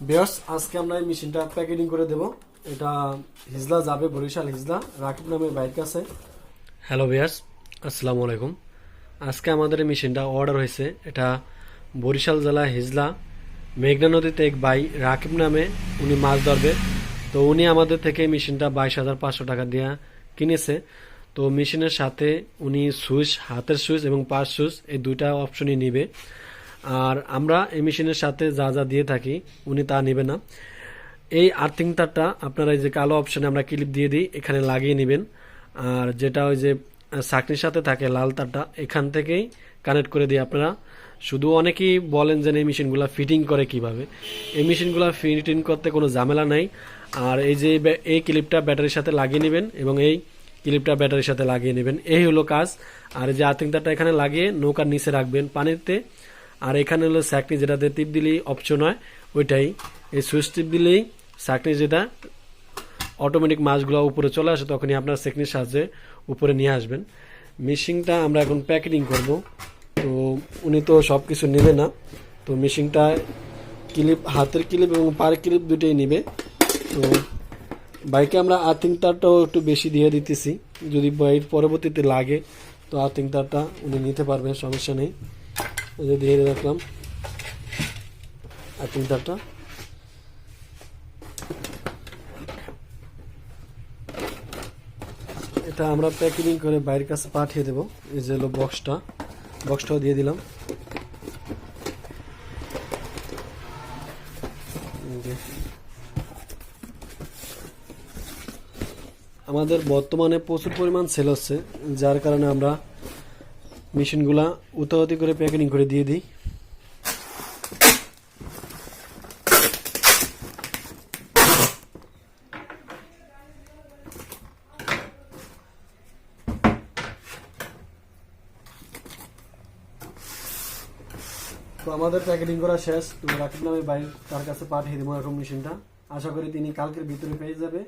বিয়ার্স, আজকে আমরা এই মেশিনটা প্যাকেটিং করে দেব। এটা হিজলা যাবে, বরিশাল হিজলা। রাকিব নামের বাইক আছে। হ্যালো বিয়ার্স, আসসালামু আলাইকুম। আজকে আমাদের এই মেশিনটা অর্ডার হয়েছে। এটা বরিশাল জেলা হিজলা, মেঘনা নদীতে এক ভাই রাকিব নামে উনি মাছ ধরবে। তো উনি আমাদের থেকে মেশিনটা বাইশ হাজার পাঁচশো টাকা দিয়ে কিনেছে। তো মেশিনের সাথে উনি সুইচ, হাতের সুইচ এবং পাশ সুইচ, এই দুইটা অপশনই নিবে। আর আমরা এই মেশিনের সাথে যা যা দিয়ে থাকি, উনি তা নেবে না। এই আর্থিং তারটা আপনারা এই যে কালো অপশানে আমরা ক্লিপ দিয়ে দিই, এখানে লাগিয়ে নেবেন। আর যেটা ওই যে চাকরির সাথে থাকে লাল তারটা, এখান থেকেই কানেক্ট করে দিই আপনারা। শুধু অনেকেই বলেন যে এই মেশিনগুলো ফিটিং করে কীভাবে? এই মেশিনগুলো ফিটিং করতে কোনো ঝামেলা নাই। আর এই যে এই ক্লিপটা ব্যাটারির সাথে লাগিয়ে নেবেন এবং এই ক্লিপটা ব্যাটারির সাথে লাগিয়ে নেবেন। এই হলো কাজ। আর যে আর্থিং তারটা এখানে লাগিয়ে নৌকার নিচে রাখবেন। পানিতে আর এখানে হলো চাকনি যেটাতে টিপ দিলেই অপশন হয়, ওইটাই। এই সুইচ টিপ দিলেই চাকনি যেটা অটোমেটিক মাছগুলো উপরে চলে আসে, তখনই আপনার সেকনির সাহায্যে উপরে নিয়ে আসবেন। মেশিনটা আমরা এখন প্যাকেটিং করব। তো উনি তো সব কিছু নেবে না। তো মেশিনটা ক্লিপ হাতের ক্লিপ এবং পার ক্লিপ দুটোই নেবে। তো বাইকে আমরা আর্থিং তারটাও একটু বেশি দিয়ে দিতেছি। যদি বাইক পরবর্তীতে লাগে, তো আর্থিং তারটা উনি নিতে পারবেন, সমস্যা নেই। যে দিয়ে রাখলাম। আর্থিং তারটা এটা আমরা প্যাকেটিং করে বাইরের কাছে পাঠিয়ে দেবো। এই যে হলো বক্সটা। বক্সটাও দিয়ে দিলাম। আমাদের বর্তমানে প্রচুর পরিমাণ সেল হচ্ছে, যার কারণে আমরা মেশিনগুলা উতাহতি করে প্যাকেটিং করে দিয়ে দিই। তো আমাদের প্যাকেটিং করা শেষ। তো রাকিব নামে বাইক তার কাছে পাঠিয়ে দেবো এখন মেশিনটা। আশা করি তিনি কালকের ভিতরে পেয়ে যাবে।